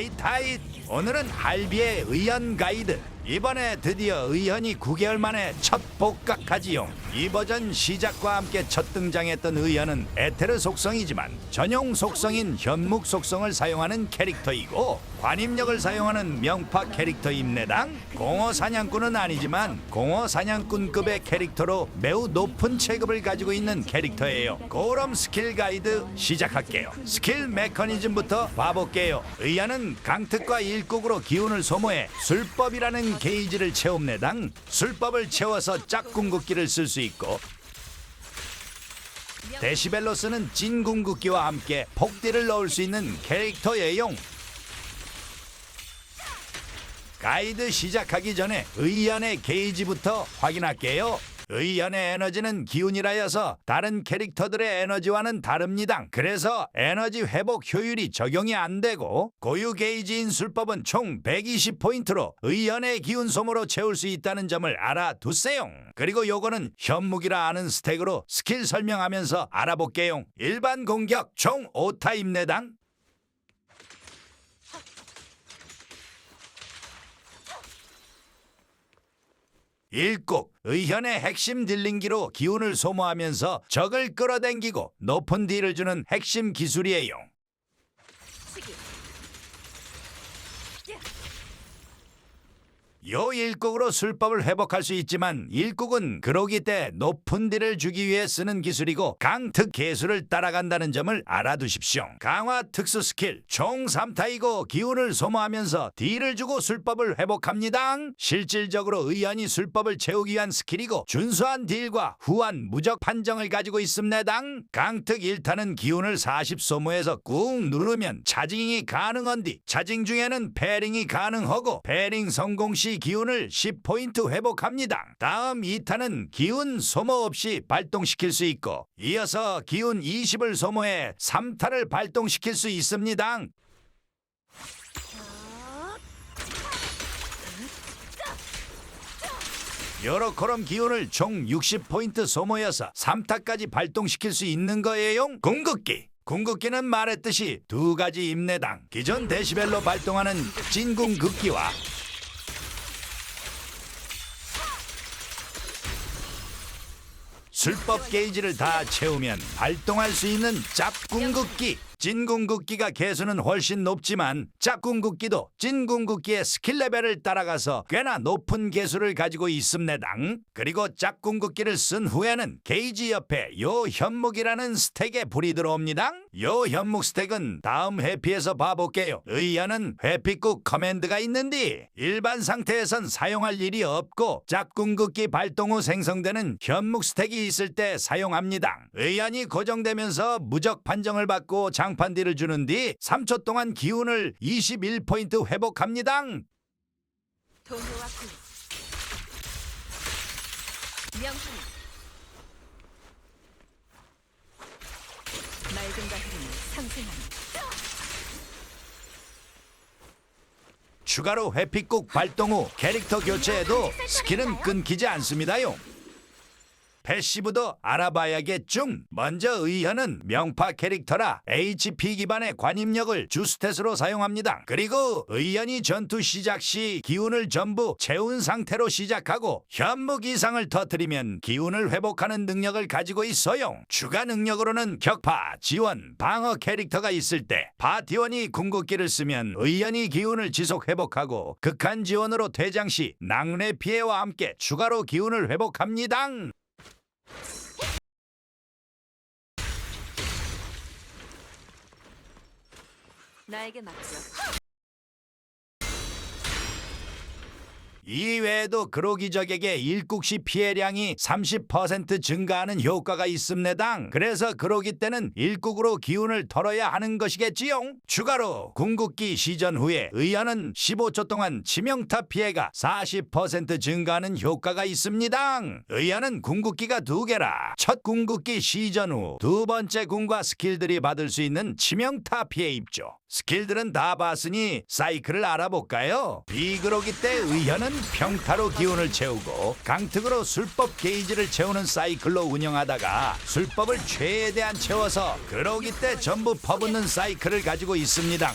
하이타이 오늘은 할비의 의연 가이드 이번에 드디어 의연이 9개월 만에 첫 복각하지용. 이 버전 시작과 함께 첫 등장했던 의연은 에테르 속성이지만 전용 속성인 현묵 속성을 사용하는 캐릭터이고 관임력을 사용하는 명파 캐릭터입내당 공허 사냥꾼은 아니지만 공허 사냥꾼급의 캐릭터로 매우 높은 체급을 가지고 있는 캐릭터예요. 그럼 스킬 가이드 시작할게요. 스킬 메커니즘부터 봐볼게요. 의연은 강특과 일국으로 기운을 소모해 술법이라는 게이지를 채웁내당 술법을 채워서 짝궁극기를 쓸 수 있고 데시벨로스는 찐 궁극기와 함께 폭딜을 넣을 수 있는 캐릭터 예용 가이드 시작하기 전에 의연의 게이지부터 확인할게요. 의연의 에너지는 기운이라여서 다른 캐릭터들의 에너지와는 다릅니다. 그래서 에너지 회복 효율이 적용이 안 되고 고유 게이지 인 술법은 총 120포인트로 의연의 기운 소모로 채울 수 있다는 점을 알아두세요. 그리고 요거는 현무기라 아는 스택으로 스킬 설명하면서 알아볼게요. 일반 공격 총 5타입 내당 일국 의현의 핵심 딜링기로 기운을 소모하면서 적을 끌어당기고 높은 딜을 주는 핵심 기술이에요. 요 일국으로 술법을 회복할 수 있지만 일국은 그로기 때 높은 딜을 주기 위해 쓰는 기술이고 강특 개수를 따라간다는 점을 알아두십시오. 강화 특수 스킬 총 3타이고 기운을 소모하면서 딜을 주고 술법을 회복합니다. 실질적으로 의연이 술법을 채우기 위한 스킬이고 준수한 딜과 후한 무적 판정을 가지고 있습니다. 강특 1타는 기운을 40 소모해서 꾹 누르면 차징이 가능한디 차징 중에는 패링이 가능하고 패링 성공 시 기운을 10포인트 회복합니다. 다음 2타는 기운 소모 없이 발동시킬 수 있고 이어서 기운 20을 소모해 3타를 발동시킬 수 있습니다. 요렇게럼 기운을 총 60포인트 소모해서 3타까지 발동시킬 수 있는 거예요. 궁극기. 궁극기는 말했듯이 두 가지 임내당 기존 데시벨로 발동하는 진궁극기와 술법 게이지를 다 채우면 발동할 수 있는 짭궁극기 진궁극기가 개수는 훨씬 높지만 짝궁극기도 진궁극기의 스킬 레벨을 따라가서 꽤나 높은 개수를 가지고 있음내당. 그리고 짝궁극기를 쓴 후에는 게이지 옆에 요 현묵이라는 스택에 불이 들어옵니다 요 현묵 스택은 다음 회피에서 봐볼게요. 의연은 회피국 커맨드가 있는데 일반 상태에선 사용할 일이 없고 짝궁극기 발동 후 생성되는 현묵 스택이 있을 때 사용합니다 의연이 고정되면서 무적 판정을 받고 장판 딜을 주는 뒤 3초 동안 기운을 21포인트 회복합니다. 군 상승합니다 추가로 회피국 발동 후 캐릭터 교체에도 스킬은 끊기지 않습니다요. 패시브도 알아봐야겠죠. 먼저 의현은 명파 캐릭터라 HP 기반의 관임력을 주스탯으로 사용합니다. 그리고 의현이 전투 시작 시 기운을 전부 채운 상태로 시작하고 현무 기상을 터뜨리면 기운을 회복하는 능력을 가지고 있어요. 추가 능력으로는 격파, 지원, 방어 캐릭터가 있을 때 바티원이 궁극기를 쓰면 의현이 기운을 지속 회복하고 극한 지원으로 퇴장 시 낙뢰 피해와 함께 추가로 기운을 회복합니다. 나에게 맡겨 이외에도 그로기적에게 일국시 피해량이 30% 증가하는 효과가 있습니다. 그래서 그로기 때는 일국으로 기운을 털어야 하는 것이겠지요. 추가로 궁극기 시전 후에 의연은 15초 동안 치명타 피해가 40% 증가하는 효과가 있습니다. 의연은 궁극기가 두 개라. 첫 궁극기 시전 후 두 번째 궁과 스킬들이 받을 수 있는 치명타 피해 입죠. 스킬들은 다 봤으니 사이클을 알아볼까요? 비그로기 때 의현은 지금은 평타로 기운을 채우고 강특으로 술법 게이지를 채우는 사이클로 운영하다가 술법을 최대한 채워서 그러기 때 전부 퍼붓는 사이클을 가지고 있습니다.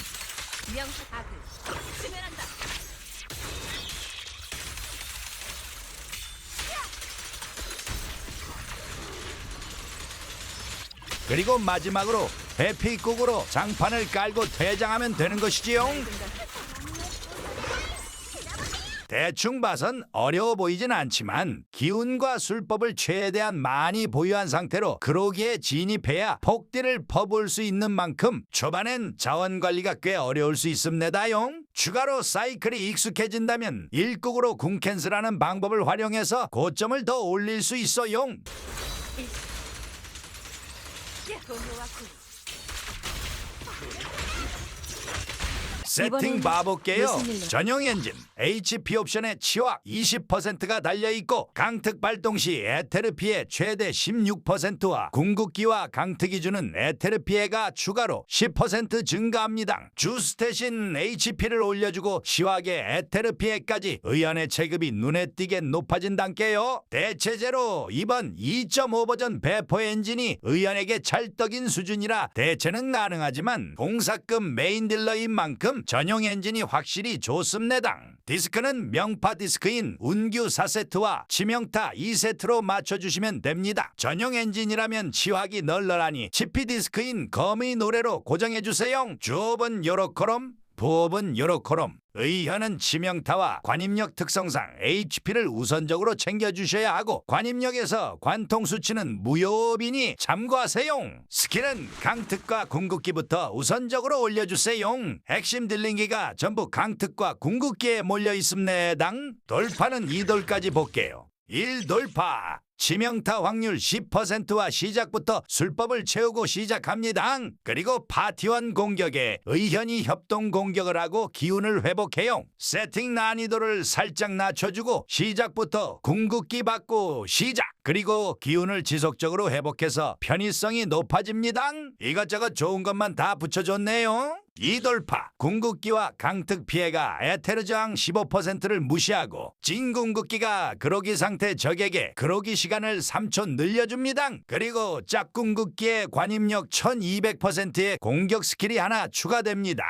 그리고 마지막으로 해피국으로 장판을 깔고 퇴장하면 되는 것이지요. 대충 봐선 어려워 보이진 않지만 기운과 술법을 최대한 많이 보유한 상태로 그로기에 진입해야 폭딜을 퍼볼 수 있는 만큼 초반엔 자원 관리가 꽤 어려울 수 있습니다용. 추가로 사이클이 익숙해진다면 일국으로 궁 캔슬하는 방법을 활용해서 고점을 더 올릴 수 있어용. 세팅 봐볼게요. 무슨 일로? 전용 엔진 HP 옵션에 치확 20%가 달려 있고 강특 발동 시 에테르 피해 최대 16%와 궁극기와 강특이 주는 에테르 피해가 추가로 10% 증가합니다. 주스탯인 HP를 올려주고 시확의 에테르 피해까지 의연의 체급이 눈에 띄게 높아진 단계요. 대체제로 이번 2.5 버전 배포 엔진이 의연에게 찰떡인 수준이라 대체는 가능하지만 공사급 메인 딜러인 만큼 전용 엔진이 확실히 좋습니다. 디스크는 명파 디스크인 운규 4세트와 치명타 2세트로 맞춰주시면 됩니다. 전용 엔진이라면 치확이 널널하니 치피 디스크인 거미 노래로 고정해주세요. 주업은 요렇코롬 부업은 요렇코롬 의현은 치명타와 관입력 특성상 HP를 우선적으로 챙겨주셔야 하고 관입력에서 관통 수치는 무효비니 참고하세요. 스킬은 강특과 궁극기부터 우선적으로 올려주세요. 핵심 딜링기가 전부 강특과 궁극기에 몰려 있습니다. 돌파는 2돌까지 볼게요. 1돌파 치명타 확률 10%와 시작부터 술법을 채우고 시작합니다. 그리고 파티원 공격에 의현이 협동 공격을 하고 기운을 회복해요. 세팅 난이도를 살짝 낮춰주고 시작부터 궁극기 받고 시작. 그리고 기운을 지속적으로 회복해서 편의성이 높아집니다. 이것저것 좋은 것만 다 붙여줬네요. 이돌파 궁극기와 강특 피해가 에테르 저항 15%를 무시하고 진 궁극기가 그로기 상태 적에게 그로기 시간을 3초 늘려줍니다. 그리고 짝궁극기의 관입력 1200%의 공격 스킬이 하나 추가됩니다.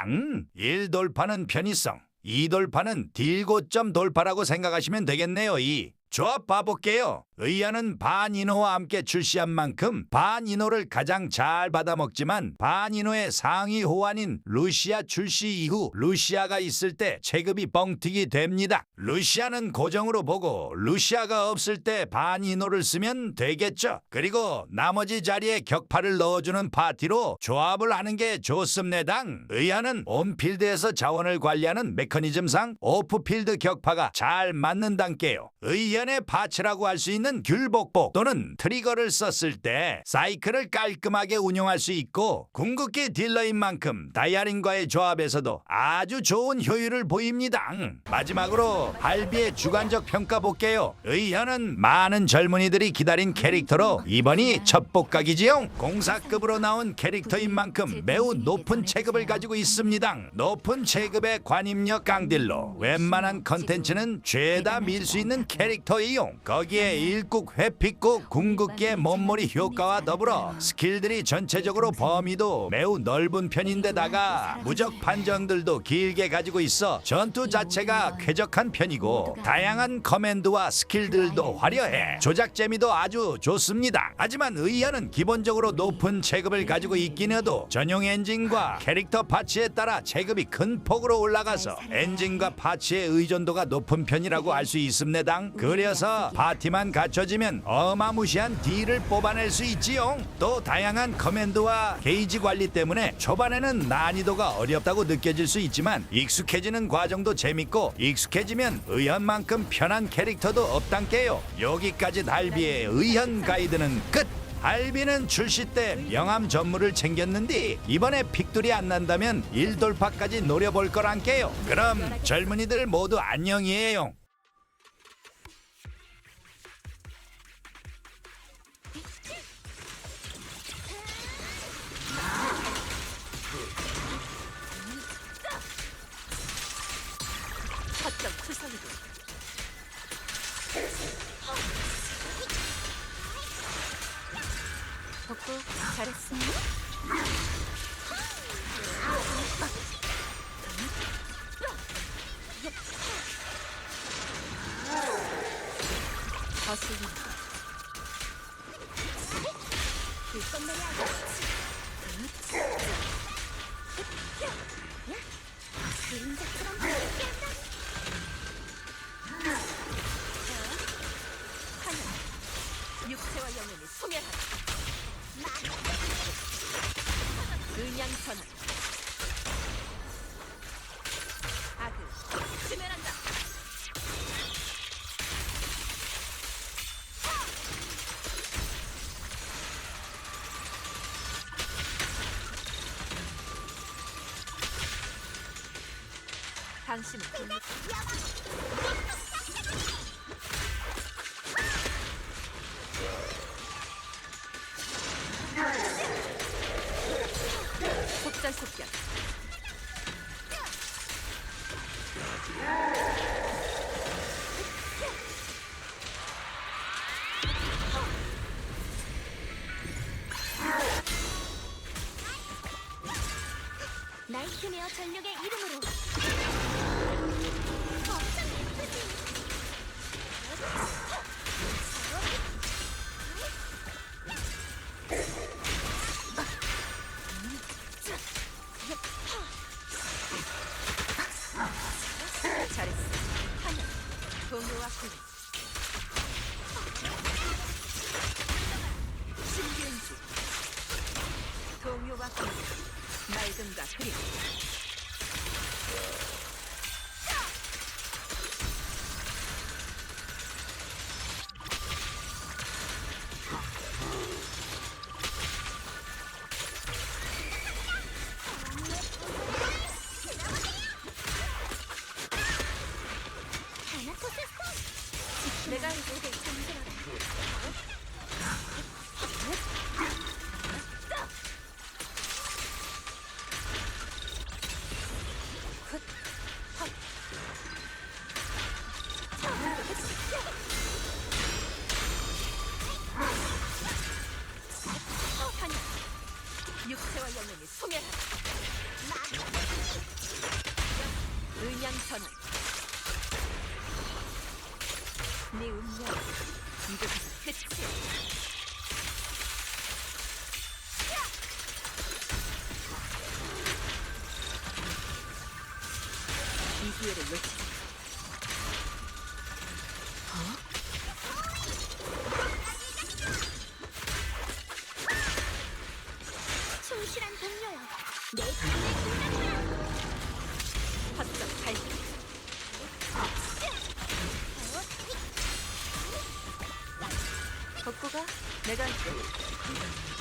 1돌파는 편의성 2돌파는 딜고점 돌파라고 생각하시면 되겠네요. 이 조합 봐볼게요. 의연은 반인호와 함께 출시한 만큼 반인호를 가장 잘 받아먹지만 반인호의 상위 호환인 루시아 출시 이후 루시아가 있을 때 체급이 뻥튀기 됩니다. 루시아는 고정으로 보고 루시아가 없을 때 반인호를 쓰면 되겠죠. 그리고 나머지 자리에 격파를 넣어주는 파티로 조합을 하는 게 좋습니다. 의연은 온필드에서 자원을 관리하는 메커니즘상 오프필드 격파가 잘 맞는 단계요. 의 연의 파츠라고 할 수 있는 귤복복 또는 트리거를 썼을 때 사이클을 깔끔하게 운용할 수 있고 궁극기 딜러인 만큼 다이아린과의 조합에서도 아주 좋은 효율을 보입니다. 마지막으로 할비의 주관적 평가 볼게요. 의현은 많은 젊은이들이 기다린 캐릭터로 이번이 첫 복각이지요. 공사급으로 나온 캐릭터인 만큼 매우 높은 체급을 가지고 있습니다. 높은 체급의 관입력 강딜로 웬만한 컨텐츠는 죄다 밀 수 있는 캐릭터 이요. 거기에 일국 회피국 궁극기의 몸머리 효과와 더불어 스킬들이 전체적으로 범위도 매우 넓은 편인데다가 무적 판정들도 길게 가지고 있어 전투 자체가 쾌적한 편이고 다양한 커맨드와 스킬들도 화려해 조작 재미도 아주 좋습니다. 하지만 의현은 기본적으로 높은 체급을 가지고 있긴 해도 전용 엔진과 캐릭터 파츠에 따라 체급이 큰 폭으로 올라가서 엔진과 파츠의 의존도가 높은 편이라고 알 수 있습니다. 그 래서 파티만 갖춰지면 어마무시한 딜을 뽑아낼 수 있지요. 또 다양한 커맨드와 게이지 관리 때문에 초반에는 난이도가 어렵다고 느껴질 수 있지만 익숙해지는 과정도 재밌고 익숙해지면 의현만큼 편한 캐릭터도 없단께요. 여기까지 달비의 의현 가이드는 끝. 알비는 출시 때 명함 전무를 챙겼는데 이번에 픽돌이 안 난다면 일돌파까지 노려볼 거란게요. 그럼 젊은이들 모두 안녕이에요. 복구 잘했습니다. 거슬린다. 육체와 영혼이 소멸하라. 음양 전환. 악을 지멸한다. 당신은 나이트메어 전력의 이름으로 엄청 예쁘지? 맑음과 그림. 네 이곳에서 끝이야. 이 기회를 놓치 내가 할게.